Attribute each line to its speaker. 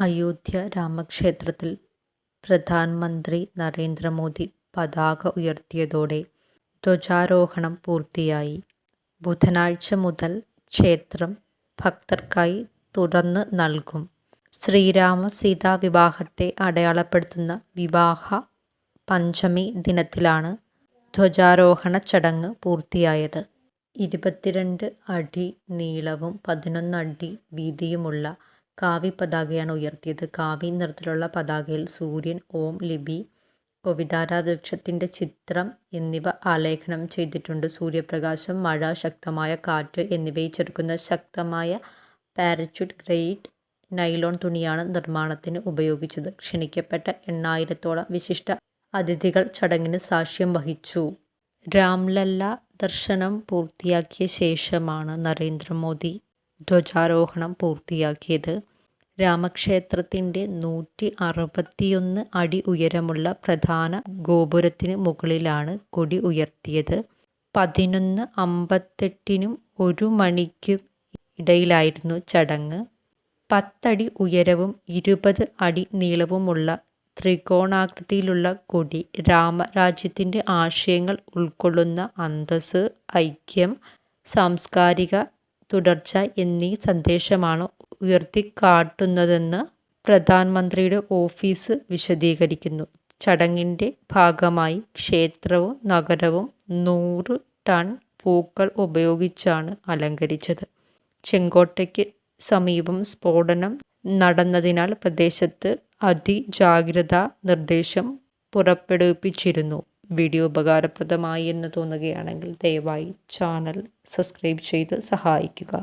Speaker 1: അയോധ്യ രാമക്ഷേത്രത്തിൽ പ്രധാനമന്ത്രി നരേന്ദ്രമോദി പതാക ഉയർത്തിയതോടെ ധ്വജാരോഹണം പൂർത്തിയായി. ബുധനാഴ്ച മുതൽ ക്ഷേത്രം ഭക്തർക്കായി തുറന്ന് നൽകും. ശ്രീരാമ-സീതാ വിവാഹത്തെ അടയാളപ്പെടുത്തുന്ന വിവാഹ പഞ്ചമി ദിനത്തിലാണ് ധ്വജാരോഹണ ചടങ്ങ് പൂർത്തിയായത്. ഇരുപത്തിരണ്ട് അടി നീളവും പതിനൊന്ന് അടി വീതിയുമുള്ള കാവി പതാകയാണ് ഉയർത്തിയത്. കാവി നിറത്തിലുള്ള പതാകയിൽ സൂര്യൻ, ഓം, ലിപി, കവിതാര വൃക്ഷത്തിന്റെ ചിത്രം എന്നിവ ആലേഖനം ചെയ്തിട്ടുണ്ട്. സൂര്യപ്രകാശം, മഴ, ശക്തമായ കാറ്റ് എന്നിവയെ ചെറുക്കുന്ന ശക്തമായ പാരച്യൂട്ട് ഗ്രേറ്റ് നൈലോൺ തുണിയാണ് നിർമ്മാണത്തിന് ഉപയോഗിച്ചത്. ക്ഷണിക്കപ്പെട്ട എണ്ണായിരത്തോളം വിശിഷ്ട അതിഥികൾ ചടങ്ങിന് സാക്ഷ്യം വഹിച്ചു. രാംലല്ല ദർശനം പൂർത്തിയാക്കിയ ശേഷമാണ് നരേന്ദ്രമോദി ധ്വജാരോഹണം പൂർത്തിയാക്കിയത്. രാമക്ഷേത്രത്തിന്റെ നൂറ്റി അറുപത്തിയൊന്ന് അടി ഉയരമുള്ള പ്രധാന ഗോപുരത്തിന് മുകളിലാണ് കൊടി ഉയർത്തിയത്. പതിനൊന്ന് അമ്പത്തെട്ടിനും ഒരു മണിക്കും ഇടയിലായിരുന്നു ചടങ്ങ്. പത്തടി ഉയരവും ഇരുപത് അടി നീളവുമുള്ള ത്രികോണാകൃതിയിലുള്ള കൊടി രാമരാജ്യത്തിന്റെ ആശയങ്ങൾ ഉൾക്കൊള്ളുന്ന അന്തസ് ഐക്യം, സാംസ്കാരിക തുടർച്ച എന്നീ സന്ദേശമാണ് ഉയർത്തിക്കാട്ടുന്നതെന്ന് പ്രധാനമന്ത്രിയുടെ ഓഫീസ് വിശദീകരിക്കുന്നു. ചടങ്ങിന്റെ ഭാഗമായി ക്ഷേത്രവും നഗരവും നൂറ് ടൺ പൂക്കൾ ഉപയോഗിച്ചാണ് അലങ്കരിച്ചത്. ചെങ്കോട്ടയ്ക്ക് സമീപം സ്ഫോടനം നടന്നതിനാൽ പ്രദേശത്ത് അതിജാഗ്രതാ നിർദ്ദേശം പുറപ്പെടുവിച്ചിരുന്നു. വീഡിയോ ഉപകാരപ്രദമായി എന്ന് തോന്നുകയാണെങ്കിൽ ദയവായി ചാനൽ സബ്സ്ക്രൈബ് ചെയ്ത് സഹായിക്കുക.